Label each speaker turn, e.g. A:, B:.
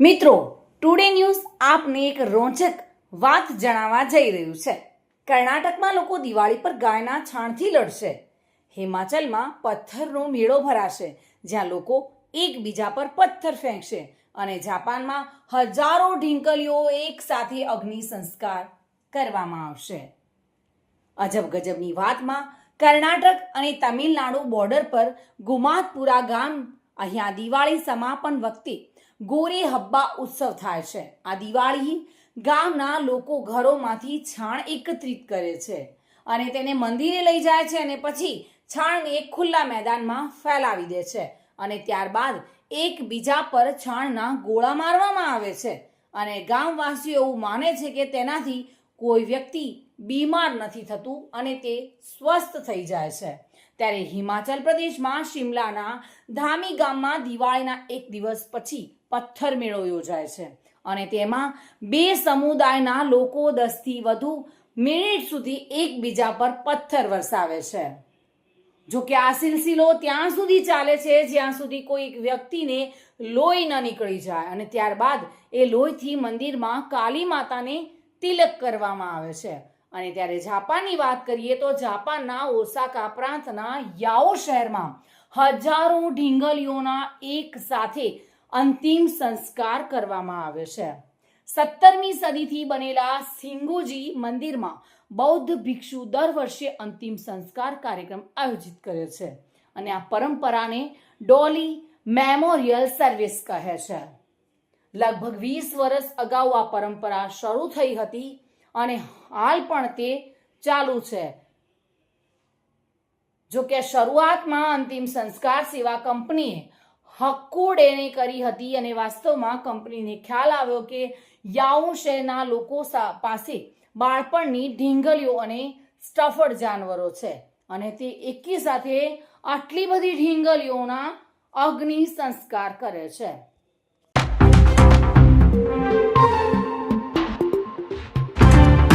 A: મિત્રો today news આપને એક રોચક વાત જણાવવા જઈ રહ્યું છે. કર્ણાટકમાં લોકો દિવાળી પર ગાયના છાણથી લડશે. હિમાચલમાં પથ્થરનો મેળો ભરાશે, જ્યાં લોકો એકબીજા પર પથ્થર ફેંકશે અને જાપાનમાં હજારો ઢીંકલીઓ એક સાથે અગ્નિ સંસ્કાર કરવામાં આવશે. અજબ ગજબની વાતમાં, કર્ણાટક અને તમિલનાડુ બોર્ડર પર ગુમાતપુરા ગામ, અહીંયા દિવાળી સમાપન વખતે ગોરે હબ્બા ઉત્સવ થાય છે. આ દિવાળી ગામના લોકો ઘરોમાંથી છાણ એકત્રિત કરે છે અને તેને મંદિરે લઈ જાય છે અને પછી છાણને ખુલ્લા મેદાનમાં ફેલાવી દે છે અને ત્યારબાદ એકબીજા પર છાણના ગોળા મારવામાં આવે છે અને ગામવાસીઓ એવું માને છે કે તેનાથી કોઈ વ્યક્તિ બીમાર નથી થતું અને તે સ્વસ્થ થઈ જાય છે. ત્યારે હિમાચલ પ્રદેશમાં શિમલાના ધામી ગામમાં દિવાળીના એક દિવસ પછી પથ્થર મેળો યોજાય છે. અને તેમાં બે સમુદાયના લોકો દસથી વધુ મિનિટ સુધી એકબીજા પર પથ્થર વરસાવે છે. જો કે આ સિલસિલો ત્યાં સુધી ચાલે છે, જ્યાં સુધી કોઈ એક વ્યક્તિને લોહી ન નીકળી જાય. અને ત્યારબાદ એ લોહીથી મંદિરમાં કાલી માતાને તિલક કરવામાં આવે છે. અને ત્યારે જાપાનની વાત કરીએ તો જાપાનના ઓસાકા પ્રાંતના યાઓ શહેરમાં હજારો ઢીંગલીઓના એક સાથે અંતિમ સંસ્કાર કરવામાં આવે છે. સત્તરમી સદીથી બનેલા સિંગુજી મંદિરમાં બૌદ્ધ ભિક્ષુ દર વર્ષે અંતિમ સંસ્કાર કાર્યક્રમ આયોજિત કરે છે અને આ પરંપરાને ડોલી મેમોરિયલ સર્વિસ કહે છે. લગભગ વીસ વર્ષ અગાઉ આ પરંપરા શરૂ થઈ હતી અને હાલ પણ તે ચાલુ છે. જો કે શરૂઆતમાં અંતિમ સંસ્કાર સેવા કંપનીએ હક્કુડેને કરી હતી અને વાસ્તવમાં કંપનીને ખ્યાલ આવ્યો કે યાઉ શહેરના લોકો પાસે બાળપણની ઢીંગલીઓ અને સ્ટફર્ડ જાનવરો છે અને તે એકી સાથે આટલી બધી ઢીંગલીઓના અગ્નિ સંસ્કાર કરે છે.